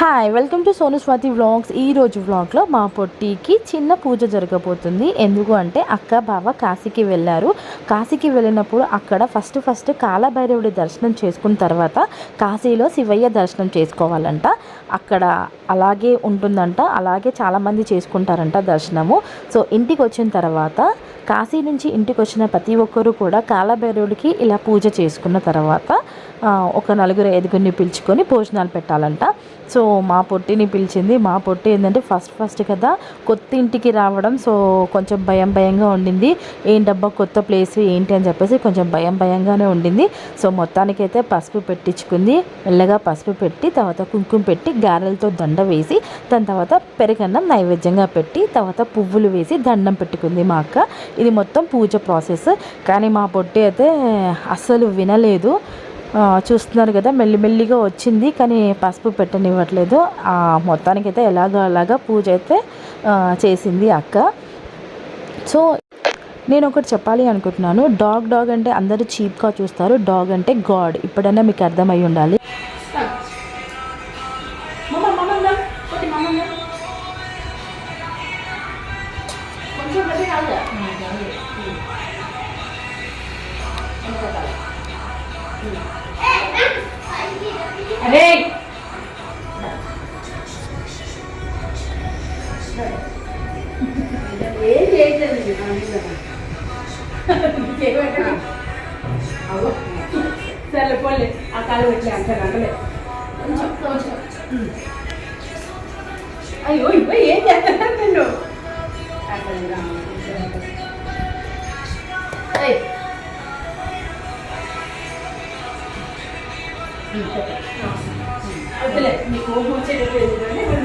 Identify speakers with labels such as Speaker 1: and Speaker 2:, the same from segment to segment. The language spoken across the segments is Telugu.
Speaker 1: Hi welcome to Sonu Swathi vlogs ఈ రోజు వ్లాగ్లో మా పొట్టికి చిన్న పూజ జరగబోతుంది. ఎందుకు అంటే అక్క బావ కాశీకి వెళ్ళారు. కాశీకి వెళ్ళినప్పుడు అక్కడ ఫస్ట్ ఫస్ట్ కాలభైరవుడి దర్శనం చేసుకున్న తర్వాత కాశీలో శివయ్య దర్శనం చేసుకోవాలంట. అక్కడ అలాగే ఉంటుందంట. అలాగే చాలామంది చేసుకుంటారంట దర్శనము. సో ఇంటికి వచ్చిన తర్వాత కాశీ నుంచి ఇంటికి వచ్చిన ప్రతి ఒక్కరూ కూడా కాలభైరవుడికి ఇలా పూజ చేసుకున్న తర్వాత ఒక నలుగురు ఐదుగురిని పిలుచుకొని భోజనాలు పెట్టాలంట. సో మా పొట్టిని పిలిచింది. మా పొట్టి ఏంటంటే ఫస్ట్ ఫస్ట్ కదా కొత్త ఇంటికి రావడం. సో కొంచెం భయం భయంగా ఉండింది. ఏంటబ్బా కొత్త ప్లేస్ ఏంటి అని చెప్పేసి కొంచెం భయం భయంగానే ఉండింది. సో మొత్తానికైతే పసుపు పెట్టించుకుంది. మెల్లగా పసుపు పెట్టి తర్వాత కుంకుమ పెట్టి గారెలతో దండ వేసి దాని తర్వాత పెరుగన్నం నైవేద్యంగా పెట్టి తర్వాత పువ్వులు వేసి దండం పెట్టుకుంది మా అక్క. ఇది మొత్తం పూజ ప్రాసెస్. కానీ మా పొట్టి అయితే అస్సలు వినలేదు. చూస్తున్నారు కదా మెల్లిమెల్లిగా వచ్చింది కానీ పసుపు పెట్టనివ్వట్లేదు. మొత్తానికైతే ఎలాగో అలాగా పూజ అయితే చేసింది అక్క. సో నేను ఒకటి చెప్పాలి అనుకుంటున్నాను. డాగ్ డాగ్ అంటే అందరూ చీప్గా చూస్తారు. డాగ్ అంటే గాడ్. ఇప్పుడైనా మీకు అర్థమై ఉండాలి.
Speaker 2: అరే ఏం చేయట్లేదు. సర్లే పోలే ఆ కాలు పెట్టలే అంటారు అంటలే కొంచెం కొంచెం. అయ్యో ఇవ్వ ఏం చేస్తున్నారు నిన్ను అక్కడ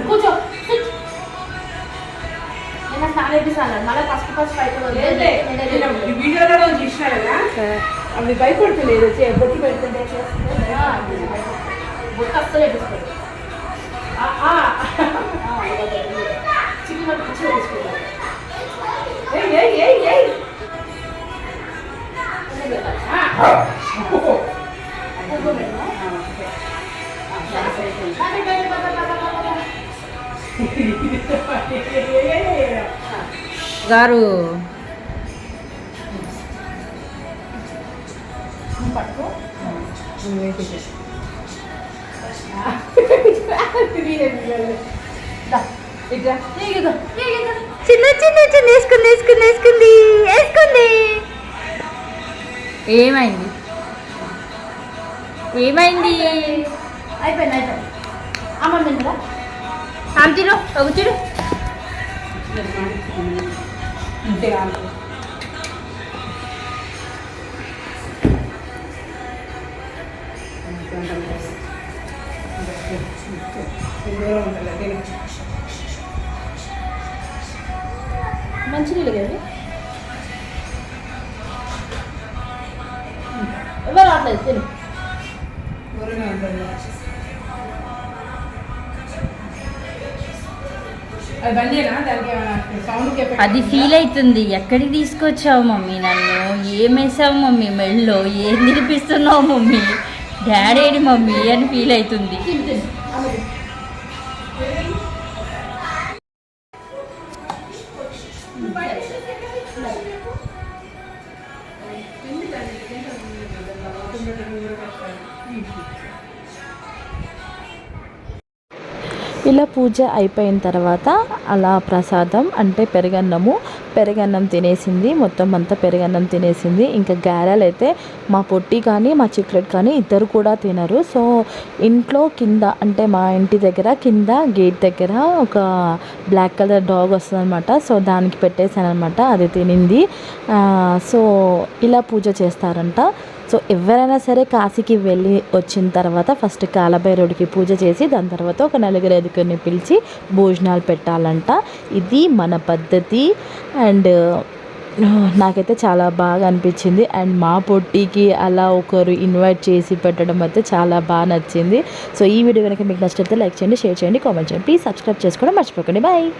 Speaker 2: కూర్చో
Speaker 3: నేను స్నానం చేపిస్తాను మళ్ళీ ఫస్ట్ ఫస్ట్
Speaker 2: ఈ వీడియోలో చూసినా కదా? అవి భయపడతలేదు వచ్చి బొట్టు పెడుతుంటే
Speaker 3: బుక్ అస్సలు వేపిస్తాడు
Speaker 2: ఆ, ఆ.
Speaker 3: చికెన్ మట్టి పిచ్చి వేసుకుంటాడు
Speaker 2: ఏయ్, ఏయ్, ఏయ్, ఏయ్.
Speaker 4: గారు. చిన్న చిన్న చిన్న వేసుకుంది వేసుకుంది వేసుకుంది వేసుకుంది ఏమైంది? ఏమైంది?
Speaker 3: అయిపోయింది అయిపోయింది. అమ్మ తింటారా?
Speaker 4: ఆమె తిరు ఒక తిరు
Speaker 2: అంతే కాదు.
Speaker 3: మంచి నీళ్ళు కదా ఎవరు రావట్లేదు తిను.
Speaker 2: ఎఫెక్ట్
Speaker 4: అది
Speaker 2: ఉంటుందా?
Speaker 4: ఫీల్ అవుతుంది? ఎక్కడికి తీసుకొచ్చావు మమ్మీ నన్ను? ఏం వేసావు మమ్మీ? మెళ్ళో ఏం తినిపిస్తున్నావు మమ్మీ? డాడేడి మమ్మీ అని ఫీల్ అవుతుంది.
Speaker 1: ఇలా పూజ అయిపోయిన తర్వాత అలా ప్రసాదం అంటే పెరగన్నము. పెరగన్నం తినేసింది. మొత్తం అంతా పెరగన్నం తినేసింది. ఇంకా గారెలు అయితే మా పొట్టి కానీ మా చిక్లెట్ కానీ ఇద్దరు కూడా తినరు. సో ఇంట్లో కింద అంటే మా ఇంటి దగ్గర కింద గేట్ దగ్గర ఒక బ్లాక్ కలర్ డాగ్ వస్తుందన్నమాట. సో దానికి పెట్టేశాను అనమాట అది తినింది. సో ఇలా పూజ చేస్తారంట. సో ఎవరైనా సరే కాశీకి వెళ్ళి వచ్చిన తర్వాత ఫస్ట్ కాలభైరుడికి పూజ చేసి దాని తర్వాత ఒక నలుగురు ఐదుగురిని పిలిచి భోజనాలు పెట్టాలంట. ఇది మన పద్ధతి. అండ్ నాకైతే చాలా బాగా అనిపించింది. అండ్ మా పొట్టికి అలా ఒకరు ఇన్వైట్ చేసి పెట్టడం అయితే చాలా బాగా నచ్చింది. సో ఈ వీడియో కనుక మీకు నచ్చితే లైక్ చేయండి షేర్ చేయండి కామెంట్ చేయండి. ప్లీజ్ సబ్స్క్రైబ్ చేసుకోవడం మర్చిపోకండి. బాయ్